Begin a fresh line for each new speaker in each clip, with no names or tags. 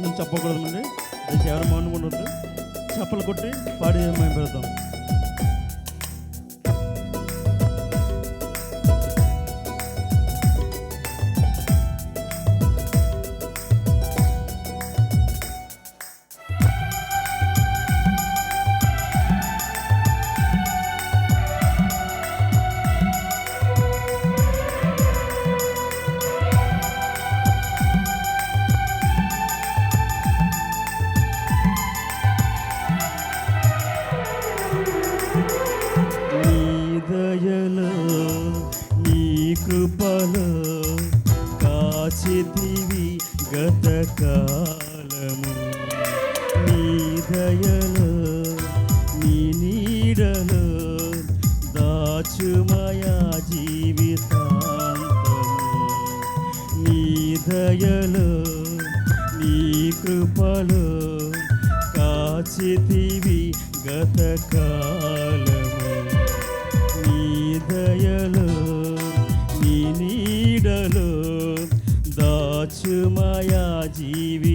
అందరం చెప్పకూడదండి దయచేసి ఎవరు మౌనం ఉండదు చెప్పలు కొట్టి పాడి మేము పెడతాం. దయలో నీ కృపలో కాచితివి గత కాలము. నీ దయలో నీ నీడలో దాచుమయా జీవితాంతము. నీ దయలో నీ కృపలో కాచితివి గత కాలము. దయలో నీ నీడలో దాచుమయా జీవి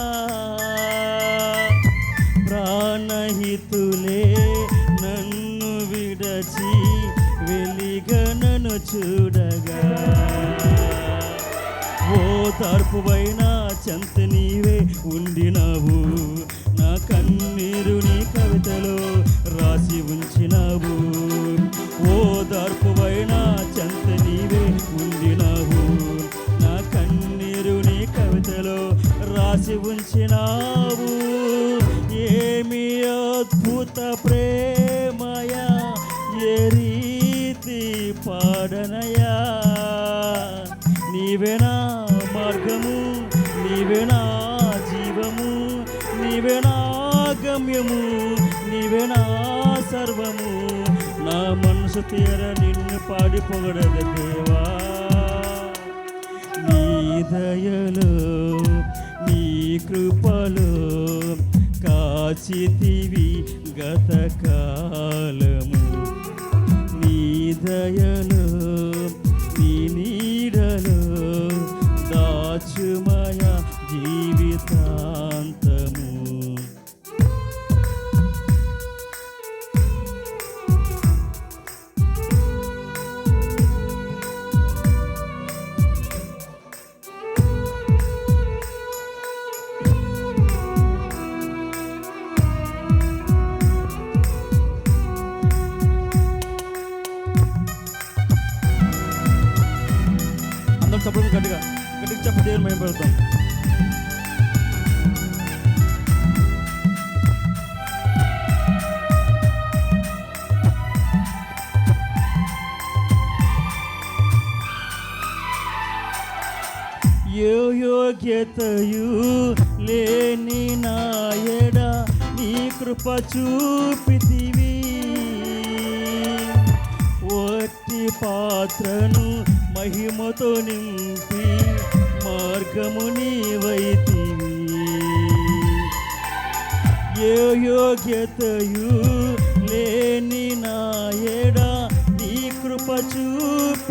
విడచి వెలిగనను చూడగా. ఓ తర్పువైన చెంత నీవే ఉండినావు. నా కన్నీరు నీ కవితలో రాసి ఉంచినావు. నీవేనా మార్గము నీవేనా జీవము నీవేనా గమ్యము నీవేనా సర్వము. నా మనసు తీర నిన్ను పాడి పొగడదు దేవా. నీ దయలో నీ కృపలో కాచితివి గతకాలము నీ దయలో యోగ్యతయు లేని నాయడ నీ కృప చూపితివి. ఒట్టి పాత్రను మహిమతో నింపి మార్గము నీవైతివి. ఏ యోగ్యతయు లేని నాయడ నీ కృప చూపి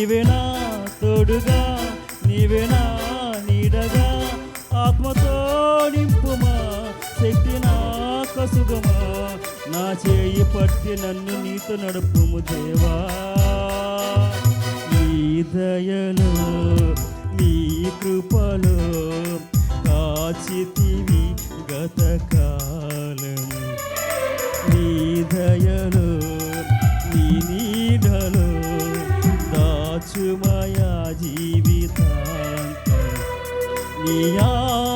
నీవే నా తోడుగా నీవే నా నీడగా. ఆత్మతో నింపుమా శక్తి నా కసుగమా నా చేయి పట్టి నన్ను నీతో నడుపుము దేవా. నీ దయలో నీ కృపలో కాచిత నీ ఆత్మతో